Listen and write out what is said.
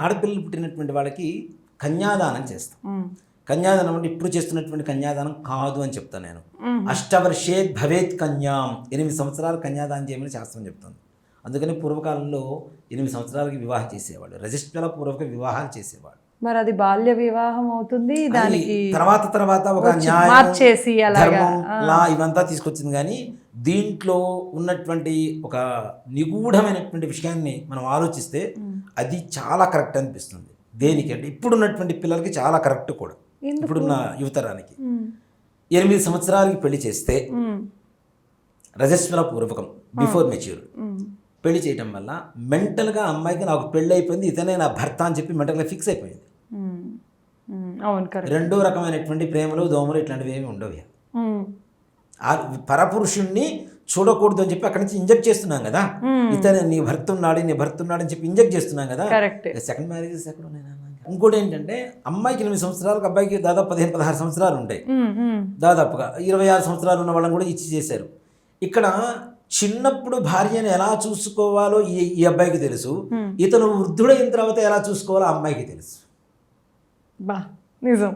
ఆడపిల్లలు పుట్టినటువంటి వాళ్ళకి కన్యాదానం చేస్తాం. కన్యాదానం అంటే ఇప్పుడు చేస్తున్నటువంటి కన్యాదానం కాదు అని చెప్తాను నేను. ఉమ్, అష్టవర్షేత్ భవేత్ కన్యాం. ఎనిమిది సంవత్సరాలు కన్యాదానం చేయమని శాస్త్రం చెప్తుంది. అందుకని పూర్వకాలంలో ఎనిమిది సంవత్సరాలకి వివాహం చేసేవాళ్ళు. రజిస్ట్రల పూర్వక వివాహాలు చేసేవాళ్ళు. మరి అది బాల్య వివాహం అవుతుంది దానికి తర్వాత తర్వాత ఒక మార్చేసి అలాగా. లా ఇవంతా తీసుకొచ్చింది. కానీ దీంట్లో ఉన్నటువంటి ఒక నిగూఢమైనటువంటి విషయాన్ని మనం ఆలోచిస్తే. అది చాలా కరెక్ట్ అనిపిస్తుంది. దేనికి అంటే ఇప్పుడున్నటువంటి పిల్లలకి చాలా కరెక్ట్ కూడా? ఇప్పుడున్న యువతరానికి. ఎనిమిది సంవత్సరాలకి పెళ్ళి చేస్తే ఉమ్, రజస్వల పూర్వకం బిఫోర్ మెచ్యూర్. పెళ్ళి చేయటం వల్ల మెంటల్గా అమ్మాయికి నాకు పెళ్ళి అయిపోయింది ఇతనే నా భర్త అని చెప్పి మెంటల్గా ఫిక్స్ అయిపోయింది. రెండో రకమైనటువంటి ప్రేమలు దోమలు ఇట్లాంటివి ఏమి ఉండవు ఆ పరపురుషుణ్ణి చూడకూడదు అని చెప్పి అక్కడి నుంచి ఇంజెక్ట్ చేస్తున్నాం కదా. ఇతను నీ భర్త ఉన్నాడు నీ భర్త ఉన్నాడు అని చెప్పి ఇంజెక్ట్ చేస్తున్నాం కదా. సెకండ్ మ్యారేజెస్ ఎక్కడ ఉన్నాయి? ఇంకోటి ఏంటంటే అమ్మాయికి ఎనిమిది సంవత్సరాలకు అబ్బాయికి దాదాపు పదిహేను పదహారు సంవత్సరాలు ఉంటాయి. దాదాపుగా ఇరవై ఆరు సంవత్సరాలు ఉన్న వాళ్ళని కూడా ఇచ్చి చేశారు. ఇక్కడ చిన్నప్పుడు భార్యను ఎలా చూసుకోవాలో ఈ ఈ అబ్బాయికి తెలుసు. ఇతను వృద్ధుడైన తర్వాత ఎలా చూసుకోవాలో ఆ అమ్మాయికి తెలుసు. బా నిజం.